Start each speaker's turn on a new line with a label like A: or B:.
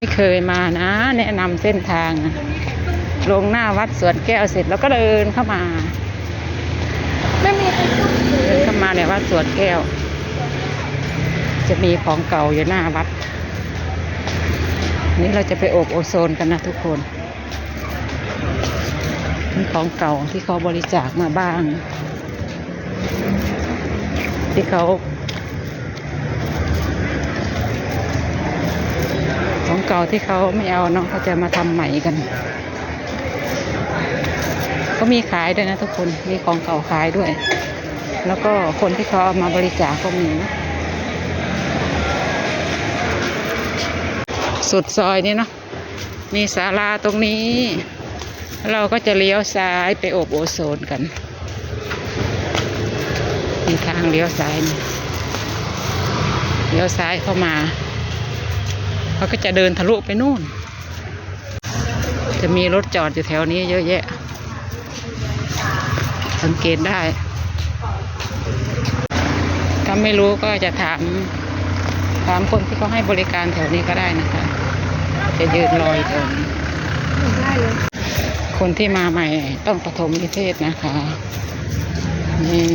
A: ไม่เคยมานะ แนะนำเส้นทาง ลงหน้าวัดสวนแก้วเสร็จแล้วก็เดินเข้ามา
B: ไม่มีใคร
A: เดินเข้ามาในวัดสวนแก้ว จะมีของเก่าอยู่หน้าวัด นี่เราจะไปอบโอโซนกันนะทุกคนมีของเก่าที่เขาบริจาคมาบ้าง ที่เขา ของ เก่าที่เขาไม่เอาเนาะเขาจะมาทำใหม่กัน ก็มีขายด้วยนะทุกคนมีของเก่าขายด้วย แล้วก็คนที่เขาเอามาบริจาคก็มีสุดซอยนี้เนาะมีศาลาตรงนี้ เราก็จะเลี้ยวซ้ายไปอบโอโซนกันมีทางเลี้ยวซ้ายนี่เลี้ยวซ้ายเข้ามา เขาก็จะเดินทะลุไปนู่น จะมีรถจอดอยู่แถวนี้เยอะแยะ สังเกตได้ ถ้าไม่รู้ก็จะถาม ถามคนที่เขาให้บริการแถวนี้ก็ได้นะคะ จะยืนรออยแถวนี้คนที่มาใหม่ต้องประถมนิเทศนะคะ นี่